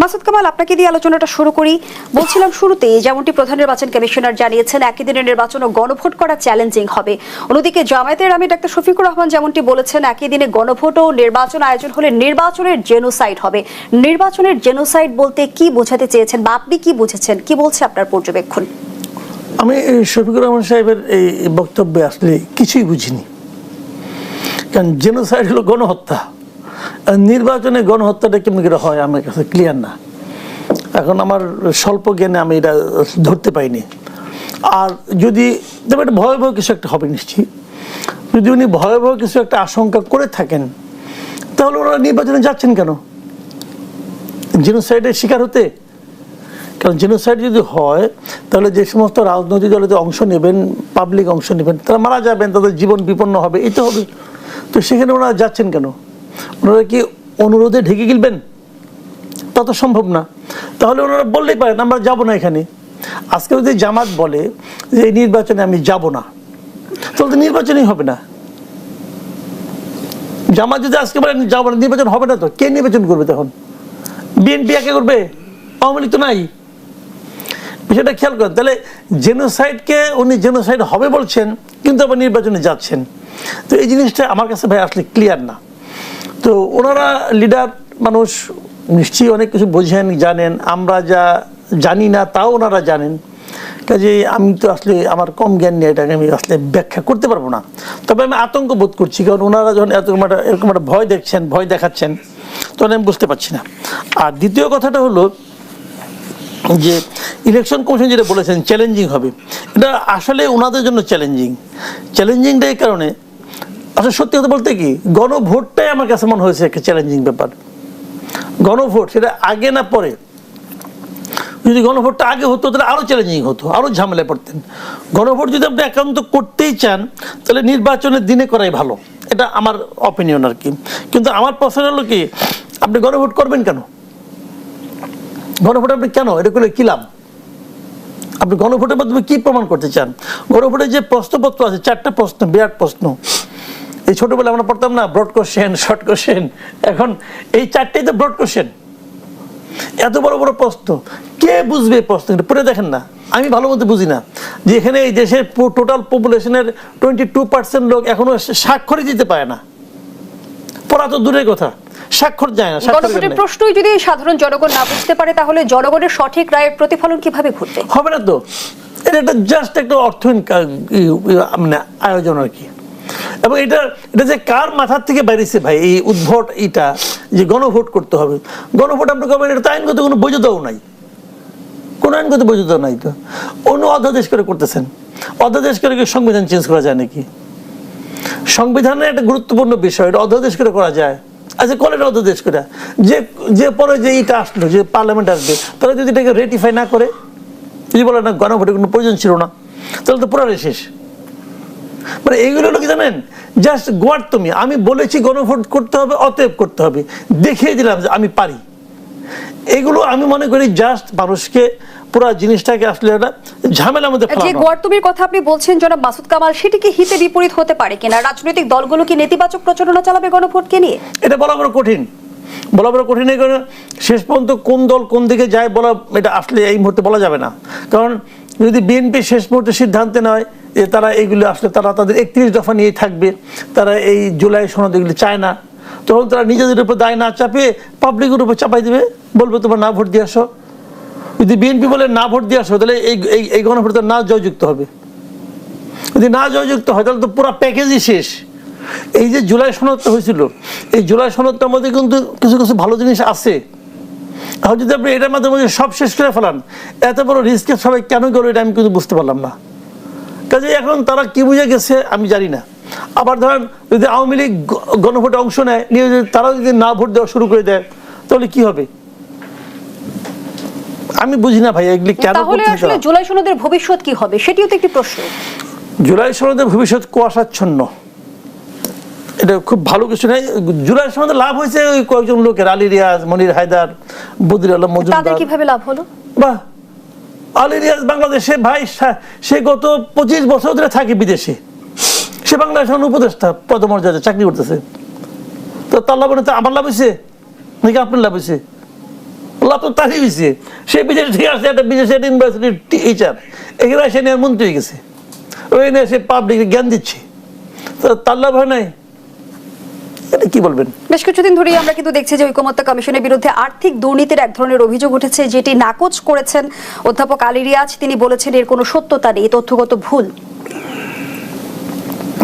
মাসুদ কামাল, আপনাকে দিয়ে আলোচনাটা শুরু করি। বলছিলাম শুরুতেই যেমনটি প্রধান নির্বাচন কমিশনার জানিয়েছেন, একই দিনের নির্বাচন ও গণভোট করা চ্যালেঞ্জিং হবে। অন্যদিকে জামায়াতের আমি ডাক্তার শফিকুর রহমান যেমনটি বলেছেন, একই দিনে গণভোট ও নির্বাচন আয়োজন হলে নির্বাচনের জেনোসাইড হবে। নির্বাচনের জেনোসাইড বলতে কি বোঝাতে চেয়েছেন বা আপনি কি বুঝেছেন? কি বলছে আপনার পর্যবেক্ষণ? আমি শফিকুর রহমান সাহেবের এই বক্তব্যে আসলে কিছুই বুঝিনি। কারণ জেনোসাইড হলো গণহত্যা। নির্বাচনে গণহত্যাটা কেমন করে হয় আমার কাছে ক্লিয়ার না। এখন আমার স্বল্প জ্ঞানে আমি এটা ধরতে পাইনি আর যদি, তবে একটা ভয়াবহ কিছু একটা হবে নিশ্চয়ই। যদি উনি ভয়াবহ কিছু একটা আশঙ্কা করে থাকেন, তাহলে ওনারা নির্বাচনে যাচ্ছেন কেন? জেনোসাইডের শিকার হতে? কারণ জেনোসাইড যদি হয়, তাহলে যে সমস্ত রাজনৈতিক দলেতে অংশ নেবেন পাবলিক অংশ নেবেন, তারা মারা যাবেন, তাদের জীবন বিপন্ন হবে এই তো হবে। তো সেখানে ওনারা যাচ্ছেন কেন? ওনারা কি অনুরোধে ঢেকে গিলবেন? তা তো সম্ভব না। তাহলে ওনারা বললেই পারেন আমরা যাব না এখানে। আজকে যদি জামাত বলে যে, এই নির্বাচনে আমি যাব না, তাহলে তো নির্বাচনই হবে না। জামাত যদি আজকে বলে যাব না, নির্বাচন হবে না তো। কে নির্বাচন করবে তখন? বিএনপি একে করবে? আওয়ামী লীগ তো নাই। বিষয়টা খেয়াল করেন, তাহলে জেনোসাইডকে উনি জেনোসাইড হবে বলছেন, কিন্তু আবার নির্বাচনে যাচ্ছেন। তো এই জিনিসটা আমার কাছে ভাই আসলে ক্লিয়ার না। তো ওনারা লিডার মানুষ নিশ্চয়ই অনেক কিছু বোঝেন, জানেন। আমরা যা জানি না, তাও ওনারা জানেন। কাজে আমি তো আসলে আমার কম জ্ঞান নিয়ে এটাকে আমি আসলে ব্যাখ্যা করতে পারব না। তবে আমি আতঙ্ক বোধ করছি, কারণ ওনারা যখন এরকম একটা এরকম একটা ভয় দেখছেন, ভয় দেখাচ্ছেন, তখন আমি বুঝতে পারছি না। আর দ্বিতীয় কথাটা হলো যে ইলেকশন কমিশন যেটা বলেছেন চ্যালেঞ্জিং হবে। এটা আসলে ওনাদের জন্য চ্যালেঞ্জিং চ্যালেঞ্জিংটা এই কারণে আসলে সত্যি কথা বলতে কি, গণভোটটাই আমার কাছে মনে হয়েছে একটা চ্যালেঞ্জিং ব্যাপার। গণভোট, সেটা আগে না পরে? যদি গণভোটটা আগে হতো, তাহলে আরও চ্যালেঞ্জিং হতো আরও ঝামেলায় পড়তেন। গণভোট যদি আপনি একান্ত করতেই চান, তাহলে নির্বাচনের দিনে করাই ভালো। এটা আমার অপিনিয়ন আর কি। কিন্তু আমার পছন্দ হলো কি, আপনি গণভোট করবেন কেন? গণভোট আপনি কেন? এটা করলে কি লাভ? আপনি গণভোটের মাধ্যমে কি প্রমাণ করতে চান? গণভোটের যে প্রশ্নপত্র আছে, চারটা প্রশ্ন, বিরাট প্রশ্ন। এই ছোটবেলা আমরা পড়তাম না ব্রড কোশ্চেন শর্ট কোশ্চেন এখন এই চারটেই তো ব্রড কোশ্চেন এত বড় বড় প্রশ্ন। কে বুঝবে প্রশ্ন? পড়ে দেখেন না। আমি ভালো মতো বুঝি না। যে এখানে এই দেশের টোটাল পপুলেশনের টোয়েন্টি টু পার্সেন্ট লোক এখনও স্বাক্ষরই দিতে পারে না। পড়া তো দূরের কথা। স্বাক্ষর যায় না গণভোটের প্রশ্নই যদি সাধারণ জনগণ না বুঝতে পারে তাহলে জনগণের সঠিক রায়ের প্রতিফলন কীভাবে ঘটবে? হবে না তো। এটা একটা জাস্ট একটা অর্থহীন মানে আয়োজন আর কি। এবং এটা এটা যে কার মাথার থেকে বেরিয়েছে ভাই, এই উদ্ভট এটা যে গণভোট করতে হবে। গণভোট আপনি করবেন এটা তো আইনগত কোনো বৈধতাও নাই। কোনো আইনগত বৈধতা নাই তো। অন্য অধ্যাদেশ করে করতেছেন। অধ্যাদেশ করে কি সংবিধান চেঞ্জ করা যায় নাকি? সংবিধানের একটা গুরুত্বপূর্ণ বিষয়, এটা অধ্যাদেশ করে করা যায়। আচ্ছা কলের অধ্যাদেশ করে। যে যে পরে যে এটা আসলো, যে পার্লামেন্ট আসবে, তারা যদি এটাকে রেটিফাই না করে, যদি বলে না গণভোটের কোনো প্রয়োজন ছিল না, তাহলে তো পুরো শেষ। মানে এইগুলো হলো কি জানেন? জাস্ট গোয়ার তুমি। আমি বলেছি গণভোট করতে হবে অতএব করতে হবে। দেখিয়ে দিলাম যে আমি পারি। এগুলো আমি মনে করি জাস্ট মানুষকে পুরো জিনিসটাকে আসলে একটা ঝামেলার মধ্যে যে কথা আপনি বলছেন জনাব মাসুদ কামাল সেটি কি হিতে বিপরীত হতে পারে কিনা? রাজনৈতিক দলগুলো কি নেতিবাচক প্রচারণা চালাবে গণভোটকে নিয়ে? এটা বলা বড় কঠিন। বলা বড় কঠিন এই শেষ পর্যন্ত কোন দল কোন দিকে যায় বলা এটা আসলে এই মুহূর্তে বলা যাবে না। কারণ যদি বিএনপি শেষ মুহূর্তে সিদ্ধান্তে নয় যে তারা এইগুলো আসলে তারা তাদের একত্রিশ দফা নিয়েই থাকবে, তারা এই জুলাই সনদ এগুলো চায় না, তখন তারা নিজেদের উপর দায় না চাপিয়ে পাবলিকের উপর চাপাই দেবে, বলবে তোমার না ভোট দিয়ে আসো। যদি বিএনপি বলে না ভোট দিয়ে আসো, তাহলে এই, এই- এই গণভোটে না জয়যুক্ত হবে। যদি না জয়যুক্ত হয়, তাহলে তো পুরো প্যাকেজই শেষ। এই যে জুলাই সনদটা হয়েছিল, এই জুলাই সনদটার মধ্যে কিন্তু কিছু কিছু ভালো জিনিস আছে। আর যদি আপনি এটার মাধ্যমে সব শেষ করে ফেলান এত বড় রিস্কে সবাই কেন গেল এটা আমি কিন্তু বুঝতে পারলাম না। কাজে এখন তারা কি বুঝে গেছে আমি জানি না। আবার ধরেন যদি আওয়ামী লীগ গণভোটে অংশ নেয় নিয়ে যদি তারাও যদি না ভোট দেওয়া শুরু করে দেয় তাহলে কি হবে? আমি বুঝি না ভাই এগুলি কেন তাহলে আসলে জুলাই সনদের ভবিষ্যৎ কি হবে? সেটিও তো একটি প্রশ্ন। জুলাই সনদের ভবিষ্যৎ কুয়াশাচ্ছন্ন। এটা খুব ভালো কিছু নাই। জুলাই সনদে লাভ হয়েছে ওই কয়েকজন লোকের আলী রিয়াজ মনির হায়দার বদির আলম মজুমদার। কীভাবে লাভ হলো? বাহ! আলী রিয়াজ বাংলাদেশে ভাই সে গত পঁচিশ বছর ধরে থাকে বিদেশে। সে বাংলাদেশের উপদেষ্টা পদমর্যাদা চাকরি করতেছে। তো তার লাভ তো আমার লাভ হয়েছে? নাকি আপনার লাভ হয়েছে? লাভ তো তারই হয়েছে। সে বিদেশ থেকে আসছে একটা বিদেশের ইউনিভার্সিটির টিচার এখানে এসে নিয়ে মন্ত্রী হয়ে গেছে। ওই নিয়ে সে পাবলিক জ্ঞান দিচ্ছে। তো তার লাভ হয় নাই? এটা কি বলবেন? বেশ কিছুদিন ধরেই আমরা কিন্তু দেখছি যে ঐকমত্য কমিশনের বিরুদ্ধে আর্থিক দুর্নীতির এক ধরনের অভিযোগ উঠেছে যেটি নাকচ করেছেন অধ্যাপক আলী রিয়াজ। তিনি বলেছেন এর কোনো সত্যতা নেই তথ্যগত ভুল।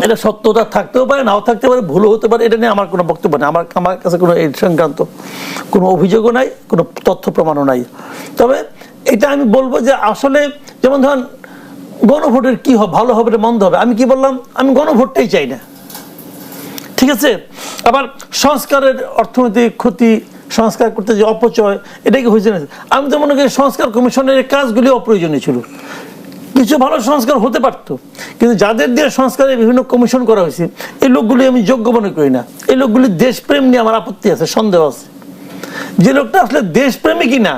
এটা সত্যতা থাকতেও পারে নাও থাকতে পারে ভুলও হতে পারে এটা নিয়ে আমার কোনো বক্তব্য নেই। আমার আমার কাছে কোনো এই সংক্রান্ত কোনো অভিযোগও নাই কোনো তথ্য প্রমাণও নাই। তবে এটা আমি বলব যে আসলে যেমন ধরেন গণভোটের কি হবে ভালো হবে মন্দ হবে? আমি কি বললাম? আমি গণভোটটাই চাই না। ঠিক আছে? আবার সংস্কারের অর্থনৈতিক ক্ষতি, সংস্কার করতে যে অপচয়, এটা কি হয়েছে না? আমি তো মনে করি সংস্কার কমিশনের কাজগুলি অপ্রয়োজনীয় ছিল। কিছু ভালো সংস্কার হতে পারতো, কিন্তু যাদের দিয়ে সংস্কারের বিভিন্ন কমিশন করা হয়েছে, এই লোকগুলি আমি যোগ্য মনে করি না। এই লোকগুলি দেশপ্রেম নিয়ে আমার আপত্তি আছে, সন্দেহ আছে। যে লোকটা আসলে দেশপ্রেমী কিনা,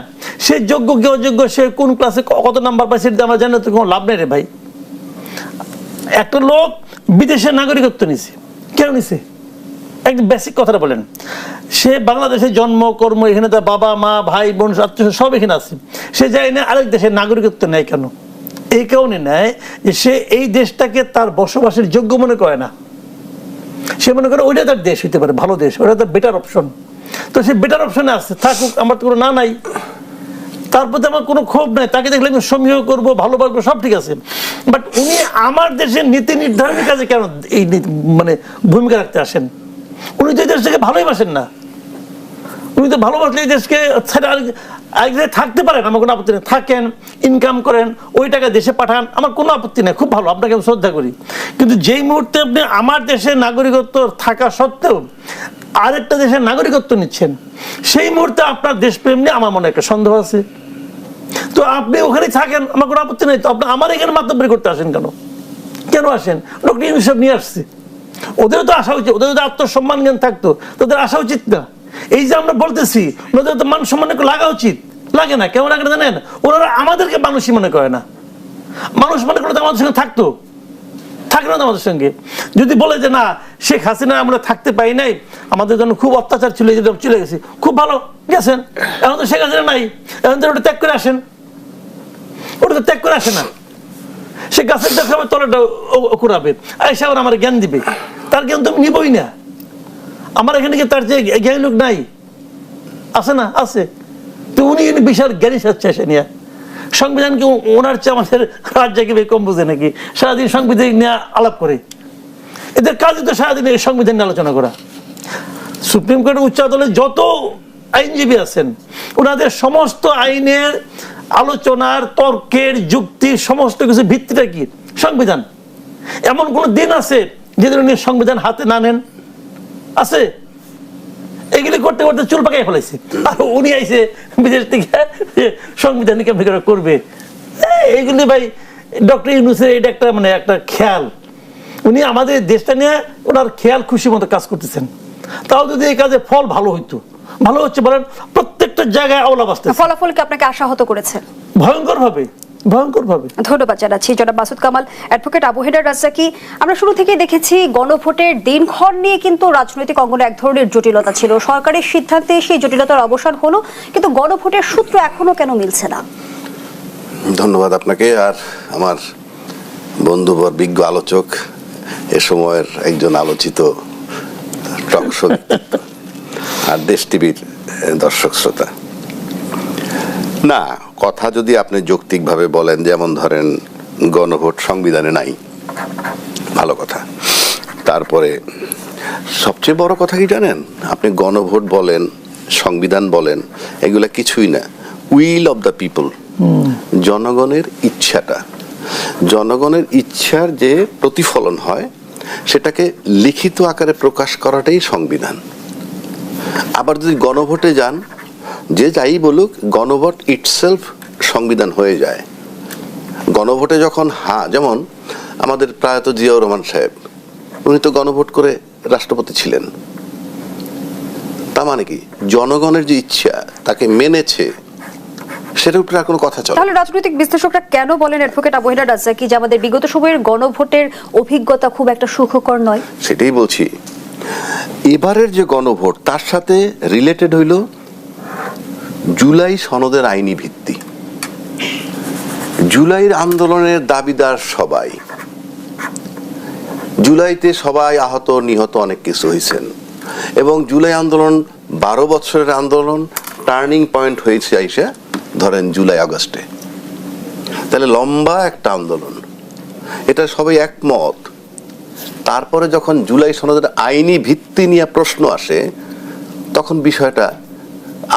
সে যোগ্য কি অযোগ্য, সে কোন ক্লাসে কত নাম্বার পায় সেটা আমরা জানি তো কোনো লাভ নেই রে ভাই। একটা লোক বিদেশের নাগরিকত্ব নিছে। কেন নিছে? একদম বেসিক কথাটা বলেন। সে বাংলাদেশে জন্ম, কর্ম, এখানে তার বাবা, মা, ভাই, বোন আত্মীয় সব এখানে আছে। সে যায় না আরেক দেশের নাগরিকত্ব নেয় কেন। এই কারণে নেয় যে সে এই দেশটাকে তার বসবাসের যোগ্য মনে করে না। সে মনে করে ওইটা তার দেশ হইতে পারে, ভালো দেশ ওটা তার বেটার অপশন তো সে বেটার অপশনে আসছে থাকুক, আমার তো কোনো না নাই। তার প্রতি আমার কোনো ক্ষোভ নাই, তাকে দেখলে আমি সমীহ করব ভালোবাসবো সব ঠিক আছে। বাট উনি আমার দেশের নীতি নির্ধারণের কাজে কেন এই মানে ভূমিকা রাখতে আসেন? উনি তো এই দেশটাকে ভালোই বাসেন না। উনি তো ভালোবাসলে এই দেশকে ছেড়ে থাকতে পারেন, আমার কোনো আপত্তি নেই। থাকেন ইনকাম করেন, ওই টাকা দেশে পাঠান, আমার কোনো আপত্তি নেই, খুব ভালো, আপনাকে আমি শ্রদ্ধা করি। কিন্তু যেই মুহূর্তে আপনি আমার দেশে নাগরিকত্ব থাকা সত্ত্বেও আরেকটা দেশের নাগরিকত্ব নিচ্ছেন, সেই মুহূর্তে আপনার দেশপ্রেম নিয়ে আমার মনে একটা সন্দেহ আছে। তো আপনি ওখানে থাকেন, আমার কোনো আপত্তি নেই। তো আপনি আমার এখানে মাতব্বরি করতে আসেন কেন? কেন আসেন? ডক্টর ইউনিসেফ নিয়ে আসছে। ওদেরও তো আসা উচিত ওদের তো আত্মসম্মান জ্ঞান থাকতো, তোদের আসা উচিত না। এই যে আমরা বলতেছি, ওদের তো মান সম্মান লাগা উচিত। লাগে না, কেমন লাগে জানেন? ওনারা আমাদেরকে মানুষই মনে করে না। মানুষ মনে করলে তো আমাদের সঙ্গে থাকতো। থাকে না আমাদের সঙ্গে। যদি বলে যে, না, শেখ হাসিনা আমরা থাকতে পাই নাই, আমাদের জন্য খুব অত্যাচার ছিল যে চলে গেছি, খুব ভালো, গেছেন? এখন তো শেখ হাসিনা নাই, এখন তো ওটা ত্যাগ করে আসেন। ওটা তো ত্যাগ করে আসে না। সে গাছের দেখাবে তলাটা কুড়াবে। আইসা আবার আমার জ্ঞান দিবে। তার জ্ঞান তো আমি নিবই না। আমার এখানে তার যে জ্ঞানী লোক নাই? আছে না? আছে। তো উনি বিশাল জ্ঞানী সাচ্ছে এসে নিয়ে। সংবিধানকে ওনার চেয়ে আমাদের রাজ্যকে কম বুঝে নাকি? সারাদিন সংবিধান নিয়ে আলাপ করে। এদের কাজই তো সারাদিন এই সংবিধান নিয়ে আলোচনা করা। সুপ্রিম কোর্টের উচ্চ আদালতে যত আইনজীবী আছেন, ওনাদের সমস্ত আইনের আলোচনার, তর্কের, যুক্তি, সমস্ত কিছু ভিত্তিটা কি? সংবিধান। এমন কোন দিন আছে যেদিন উনি সংবিধান হাতে না নেন? আছে? এগুলি করতে করতে চুল পাকাই ফেলাইছে। আর উনি আইছে বিদেশ থেকে সংবিধান করবে? এইগুলি ভাই, ডক্টর ইউনুসের এটা একটা মানে একটা খেয়াল। উনি আমাদের দেশটা নিয়ে ওনার খেয়াল খুশি মতো কাজ করতেছেন। তাও যদি এই কাজে ফল ভালো হইতো, ভালো হচ্ছে বলেন প্রত্যেকটা জায়গায় আওলা বাঁচতেছে ফলাফলকে আপনাকে আশাহত করেছে। ভয়ঙ্কর ভাবে ভয়ঙ্কর ভাবে ধন্যবাদ জানাচ্ছি জনাব মাসুদ কামাল অ্যাডভোকেট আবু হেডার রাজ্জাকি। আমরা শুরু থেকেই দেখেছি গণভোটের দিনক্ষণ নিয়ে কিন্তু রাজনৈতিক অঙ্গনে এক ধরনের জটিলতা ছিল। সরকারের সিদ্ধান্তে সেই জটিলতার অবসান হলো কিন্তু গণভোটের সূত্র এখনও কেন মিলছে না? ধন্যবাদ আপনাকে। আর আমার বন্ধুবর বিজ্ঞ আলোচক এ সময়ের একজন আলোচিত আর দেশ টিভির দর্শক শ্রোতা। না কথা যদি আপনি যৌক্তিকভাবে বলেন যেমন ধরেন গণভোট সংবিধানে নাই ভালো কথা। তারপরে সবচেয়ে বড় কথা কি জানেন? আপনি গণভোট বলেন সংবিধান বলেন এগুলা কিছুই না। Will of the people. জনগণের ইচ্ছাটা। জনগণের ইচ্ছার যে প্রতিফলন হয় সেটাকে লিখিত আকারে প্রকাশ করাটাই সংবিধান। আবার যদি গণভোটে যান যে যাই বলুক গণভোট ইটসেলফ সংবিধান হয়ে যায়। গণভোটে যখন হা যেমন আমাদের প্রয়াত জিয়াউর রহমান সাহেব উনি তো গণভোট করে রাষ্ট্রপতি ছিলেন। তার মানে কি? জনগণের যে ইচ্ছা তাকে মেনেছে সেটার উপরে কোনো কথা চলে তাহলে রাজনৈতিক বিশ্লেষকরা কেন বলেন অ্যাডভোকেট আবু হেডার রাজ্জাকি যে আমাদের বিগত সময়ের গণভোটের অভিজ্ঞতা খুব একটা সুখকর নয়? সেটাই বলছি। এবারের যে গণভোট, তার সাথে রিলেটেড হইল জুলাই সনদের আইনি ভিত্তি। জুলাইয়ের আন্দোলনের দাবিদার সবাই। জুলাইতে সবাই আহত, নিহত অনেক কিছু হয়েছেন এবং জুলাই আন্দোলন বারো বছরের আন্দোলন, টার্নিং পয়েন্ট হয়েছে আইসা, ধরেন জুলাই আগস্টে। তাহলে লম্বা একটা আন্দোলন। এটা সবাই একমত। তারপরে যখন জুলাই সনদের আইনি ভিত্তি নিয়ে প্রশ্ন আসে, তখন বিষয়টা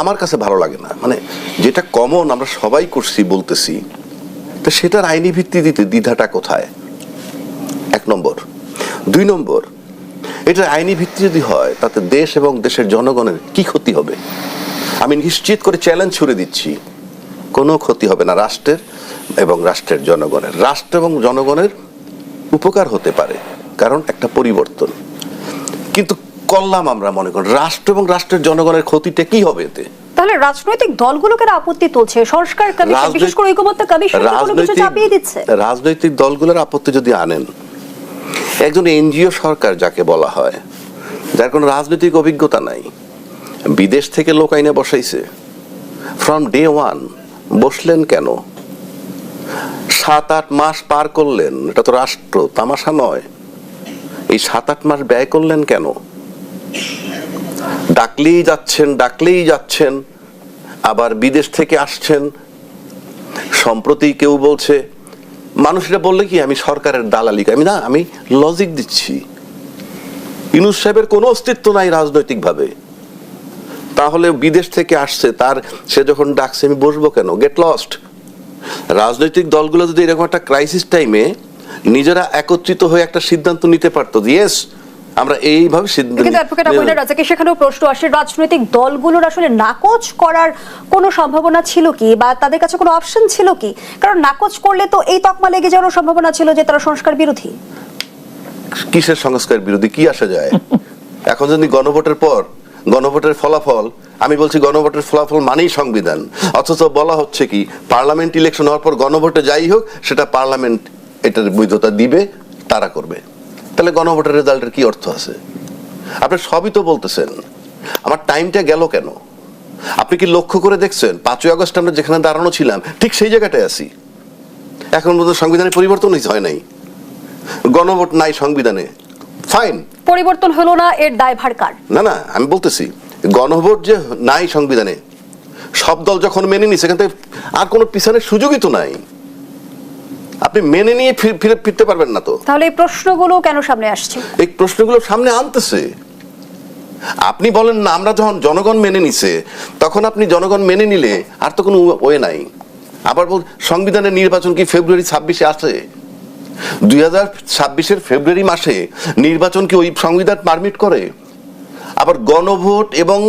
আমার কাছে ভালো লাগে না। মানে যেটা কমন আমরা সবাই করছি, বলতেছি, তো সেটার আইনি ভিত্তি দিতে দ্বিধাটা কোথায়? এক নম্বর। দুই নম্বর এটা আইনি ভিত্তি যদি হয়, তাতে দেশ এবং দেশের জনগণের কি ক্ষতি হবে? আমি নিশ্চিত করে চ্যালেঞ্জ ছুড়ে দিচ্ছি, কোনো ক্ষতি হবে না রাষ্ট্রের এবং রাষ্ট্রের জনগণের। রাষ্ট্র এবং জনগণের উপকার হতে পারে। কারণ একটা পরিবর্তন। কিন্তু করলাম আমরা মনে করি রাষ্ট্র এবং রাষ্ট্রের জনগণের ক্ষতিটা কি হবে এতে? তাহলে রাজনৈতিক দলগুলো কেন আপত্তি তুলছে সংস্কার কমিশন বিশেষ করে ঐকমত্য কমিশন কোনো কিছু চাপিয়ে দিচ্ছে। রাজনৈতিক দলগুলোর আপত্তি যদি আনেন একজন এনজিও সরকার যাকে বলা হয় যার কোনো রাজনৈতিক অভিজ্ঞতা নাই বিদেশ থেকে লোক আইনে বসাইছে ফ্রম ডে ওয়ান বসলেন কেন? সাত আট মাস পার করলেন এটা তো রাষ্ট্র তামাশা নয়। এই সাত, আট মাস ব্যয় করলেন কেন? ডাকলেই যাচ্ছেন ডাকলেই যাচ্ছেন, আবার বিদেশ থেকে আসছেন। সম্প্রতি কেউ বলছে, মানুষ এটা বললে কি, আমি সরকারের দালালি। আমি না, আমি লজিক দিচ্ছি। ইনুস সাহেবের কোনো অস্তিত্ব নাই রাজনৈতিকভাবে। তাহলে বিদেশ থেকে আসছে, তার, সে যখন ডাকছে, আমি বসবো কেন? গেট লস্ট রাজনৈতিক দলগুলো যদি এরকম একটা ক্রাইসিস টাইমে নিজেরা একত্রিত হয়ে একটা সিদ্ধান্ত নিতে পারতো ইয়েস আমরা এইভাবে কিন্তু অ্যাডভোকেট আকুইনা রাজাকে সেখানেও প্রশ্ন আসে রাজনৈতিক দলগুলোর আসলে নাকচ করার কোনো সম্ভাবনা ছিল কি? বা তাদের কাছে কোনো অপশন ছিল কি? কারণ নাকচ করলে তো এই তকমা লেগে যাওয়ার সম্ভাবনা ছিল যে তারা সংস্কার বিরোধী। কিসের সংস্কার বিরোধী? কি আসা যায়? এখন যদি গণভোটের পর গণভোটের ফলাফল আমি বলছি গণভোটের ফলাফল মানেই সংবিধান। অথচ বলা হচ্ছে কি পার্লামেন্ট ইলেকশন হওয়ার পর গণভোটে যাই হোক সেটা পার্লামেন্ট এটার বৈধতা দিবে তারা করবে। তাহলে গণভোটের রেজাল্টের কি অর্থ আছে? আপনি সবই তো বলতেছেন। আমার টাইমটা গেল কেন? আপনি কি লক্ষ্য করে দেখছেন? পাঁচই আগস্ট আমরা যেখানে দাঁড়ানো ছিলাম ঠিক সেই জায়গাটায় আছি। এখন পর্যন্ত সংবিধানের পরিবর্তন হয় নাই? গণভোট নাই সংবিধানে। ফাইন পরিবর্তন হলো না এর দায়ভার কার? না না আমি বলতেছি গণভোট যে নাই সংবিধানে সব দল যখন মেনে নিছে সেখান থেকে আর কোনো পিছনের সুযোগই তো নাই। আপনি মেনে নিয়ে ফির- ফিরে ফিরতে পারবেন না তো। তাহলে এই প্রশ্নগুলো কেন সামনে আসছে? এই প্রশ্নগুলো সামনে আনতেছে। আপনি বলেন না আমরা যখন জনগণ মেনে নিছে তখন আপনি জনগণ মেনে নিলে আর তো কোনো ওয়ে নাই। আবার বল সংবিধানের নির্বাচন কি ফেব্রুয়ারি ছাব্বিশে আছে দুই হাজার ছাব্বিশের ফেব্রুয়ারি মাসে নির্বাচন কি ওই সংবিধান পারমিট করে? আবার গণভোট এবং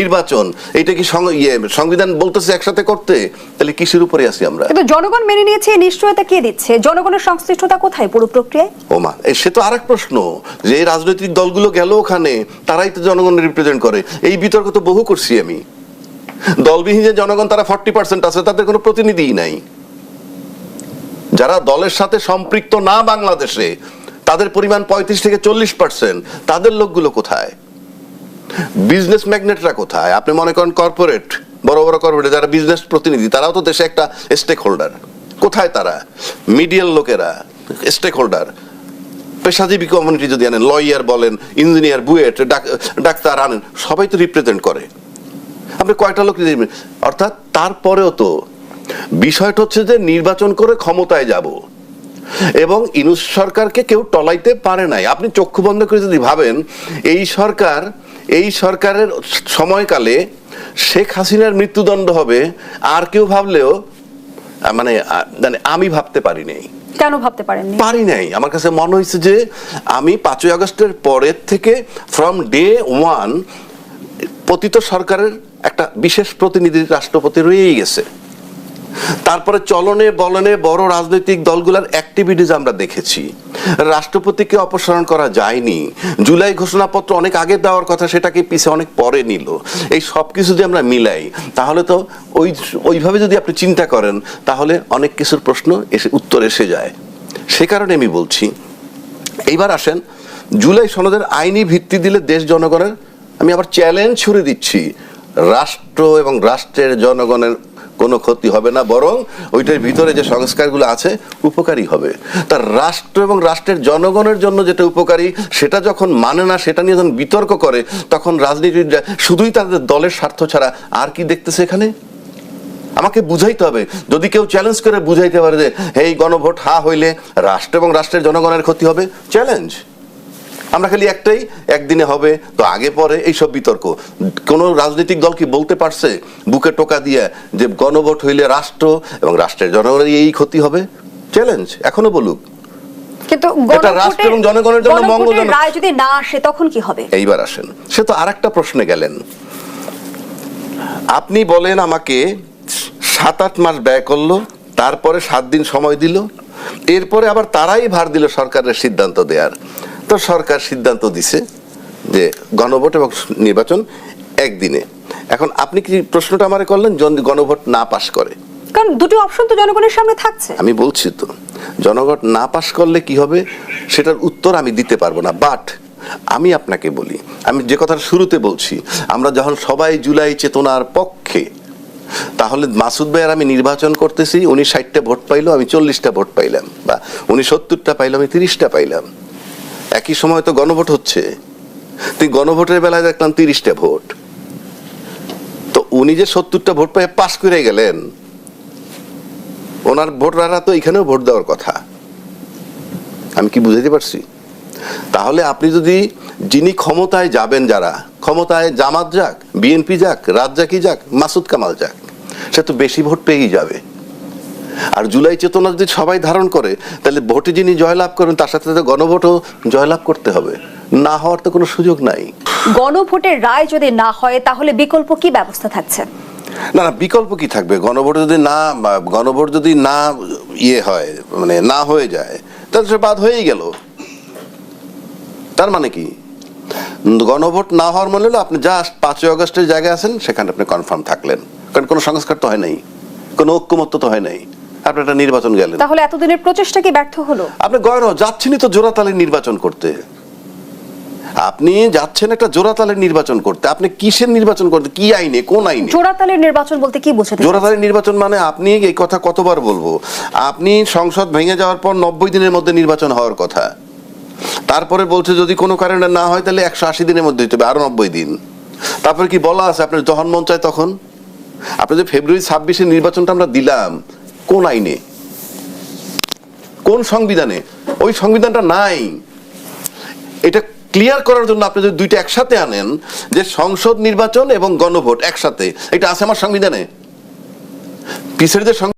নির্বাচন এটা কি ইয়ে, সংবিধান বলতেছে একসাথে করতে? তাহলে কিসের উপরে আছি আমরা? কিন্তু জনগণ মেনে নিয়েছে নিশ্চয়তা কে দিচ্ছে? জনগণের সংশ্লিষ্টতা কোথায় পুরো প্রক্রিয়ায়? ওমা এ সে তো আরেক প্রশ্ন যে রাজনৈতিক দলগুলো গেল ওখানে তারাই তো জনগণ রিপ্রেজেন্ট করে। এই বিতর্ক তো বহু করছি আমি। দলবিহীন যে জনগণ তারা ফর্টি পার্সেন্ট আছে তাদের কোনো প্রতিনিধিই নাই। যারা দলের সাথে সম্পৃক্ত না বাংলাদেশে তাদের পরিমাণ পঁয়ত্রিশ থেকে চল্লিশ পার্সেন্ট তাদের লোকগুলো কোথায়? বিজনেস ম্যাগনেটরা কোথায়? আপনি মনে করেন কর্পোরেট বড় বড় কর্পোরেট যারা বিজনেস প্রতিনিধি, তারাও তো দেশে একটা স্টেক হোল্ডার কোথায় তারা? মিডিয়াল লোকেরা স্টেক হোল্ডার পেশাজীবী কমিউনিটি যদি আনেন লয়ার বলেন ইঞ্জিনিয়ার বুয়েট ডাক্তার আনেন, সবাই তো রিপ্রেজেন্ট করে। আপনি কয়টা লোক অর্থাৎ তারপরেও তো বিষয়টা হচ্ছে যে নির্বাচন করে ক্ষমতায় যাব। এবং ইনুস সরকারকে কেউ টলাইতে পারে নাই। আপনি চক্ষু বন্ধ করে যদি ভাবেন এই সরকার এই সরকারের সময়কালে শেখ হাসিনার মৃত্যুদণ্ড হবে আর কেউ ভাবলেও মানে মানে আমি ভাবতে পারি নাই। কেন ভাবতে পারেননি? পারি নাই। আমার কাছে মনে হয়েছে যে আমি পাঁচই আগস্টের পরের থেকে ফ্রম ডে ওয়ান পতিত সরকারের একটা বিশেষ প্রতিনিধি রাষ্ট্রপতি রয়েই গেছে। তারপরে চলনে, বলনে বড় রাজনৈতিক দলগুলোর অ্যাক্টিভিটিজ আমরা দেখেছি। রাষ্ট্রপতিকে অপসারণ করা যায়নি। জুলাই ঘোষণাপত্র অনেক আগে দেওয়ার কথা সেটাকে পিছে অনেক পরে নিল। এই সব কিছু যদি আমরা মিলাই, তাহলে তো ওই, ওইভাবে যদি আপনি চিন্তা করেন, তাহলে অনেক কিছুর প্রশ্ন এসে, উত্তর এসে যায়। সে কারণে আমি বলছি, এইবার আসেন, জুলাই সনদের আইনি ভিত্তি দিলে দেশ জনগণের, আমি আবার চ্যালেঞ্জ ছুড়ে দিচ্ছি, রাষ্ট্র এবং রাষ্ট্রের জনগণের কোনো ক্ষতি হবে না, বরং ওইটার ভিতরে যে সংস্কারগুলো আছে উপকারী হবে। তার রাষ্ট্র এবং রাষ্ট্রের জনগণের জন্য যেটা উপকারী, সেটা যখন মানে না, সেটা নিয়ে যখন বিতর্ক করে, তখন রাজনীতিবিদরা শুধুই তাদের দলের স্বার্থ ছাড়া আর কি দেখতেছে এখানে? আমাকে বুঝাইতে হবে। যদি কেউ চ্যালেঞ্জ করে বুঝাইতে পারে যে এই গণভোট হা হইলে রাষ্ট্র এবং রাষ্ট্রের জনগণের ক্ষতি হবে? চ্যালেঞ্জ আমরা খালি একটাই একদিনে হবে তো আগে পরে এইসব বিতর্ক। কোন রাজনৈতিক দল কি বলতে পারছে বুকে টোকা দিয়ে যে গণভোট হইলে রাষ্ট্র এবং রাষ্ট্রের জনগণের এই ক্ষতি হবে? চ্যালেঞ্জ এখনও বলুক। কিন্তু রাষ্ট্র এবং জনগণের জন্য মঙ্গলজনক। রায় যদি না আসে তখন কি হবে? এইবার আসেন। সে তো আর একটা প্রশ্নে গেলেন। আপনি বলেন আমাকে সাত আট মাস ব্যয় করল তারপরে সাত দিন সময় দিল এরপরে আবার তারাই ভার দিল সরকারের সিদ্ধান্ত দেয়ার। তো সরকার সিদ্ধান্ত দিছে যে গণভোট এবং নির্বাচন একদিনে। এখন আপনি কি প্রশ্নটা আমারে করলেন? গণভোট না পাশ করে। কারণ দুটি অপশন তো জনগণের সামনে থাকছে। আমি বলছি তো জনগণ না পাশ করলে কি হবে? সেটার উত্তর আমি দিতে পারব না বাট আমি আপনাকে বলি আমি যে কথাটা শুরুতে বলছি আমরা যখন সবাই জুলাই চেতনার পক্ষে তাহলে মাসুদ ভাই আর আমি নির্বাচন করতেছি উনি ষাটটা ভোট পাইলো আমি চল্লিশটা ভোট পাইলাম বা উনি সত্তরটা পাইলো আমি তিরিশটা পাইলাম। একই সময় তো গণভোট হচ্ছে। তুই গণভোটের বেলায় দেখলাম তিরিশটা ভোট। তো উনি যে সত্তরটা ভোট পাই পাশ করে গেলেন, ওনার ভোটাররা তো এখানেও ভোট দেওয়ার কথা। আমি কি বুঝাইতে পারছি? তাহলে আপনি যদি, যিনি ক্ষমতায় যাবেন যারা, ক্ষমতায় জামাত যাক, বিএনপি যাক রাজ্জাকি যাক, মাসুদ কামাল যাক, সে তো বেশি ভোট পেয়েই যাবে। আর জুলাই চেতনা যদি সবাই ধারণ করে তাহলে ভোটে যিনি জয়লাভ করবেন তার সাথে সাথে গণভোটও জয়লাভ করতে হবে। না হওয়ার তো কোনো সুযোগ নাই। গণভোটের রায় যদি না হয় তাহলে বিকল্প কি ব্যবস্থা থাকছে? না না বিকল্প কি থাকবে? গণভোট যদি না গণভোট যদি না ইয়ে হয় মানে না হয়ে যায় তাহলে সে বাদ হয়েই গেল। তার মানে কি? গণভোট না হওয়ার মনে হলো আপনি জাস্ট পাঁচই অগস্টের জায়গায় আছেন সেখানে আপনি কনফার্ম থাকলেন। কারণ কোনো সংস্কার তো হয় নাই। কোনো ঐক্যমত্য তো হয় নাই। আপনি একটা নির্বাচন গেলেন। তাহলে এতদিনের প্রচেষ্টা কি ব্যর্থ হলো? আপনি গয়র যাচ্ছেনই তো জোড়াতালে নির্বাচন করতে। আপনি যাচ্ছেন একটা জোড়াতালে নির্বাচন করতে। আপনি কিসের নির্বাচন করতে? কি আইনে? কোন আইনে? জোড়াতালের নির্বাচন বলতে কি বোঝাতে জোড়াতালি নির্বাচন মানে আপনি এই কথা কতবার বলব? আপনি সংসদ ভেঙে যাওয়ার পর নব্বই দিনের মধ্যে নির্বাচন হওয়ার কথা। তারপরে বলছে যদি কোনো কারণে না হয় তাহলে একশো আশি দিনের মধ্যে হতে হবে আরও নব্বই দিন। তারপরে কি বলা আছে? আপনার যখন মন চায় তখন। আপনি যে ফেব্রুয়ারি ছাব্বিশে নির্বাচনটা আমরা দিলাম কোন আইনে? কোন সংবিধানে? ওই সংবিধানটা নাই। এটা ক্লিয়ার করার জন্য আপনি যদি দুইটা একসাথে আনেন, যে সংসদ নির্বাচন এবং গণভোট একসাথে, এটা আছে আমার সংবিধানে? পিছের যে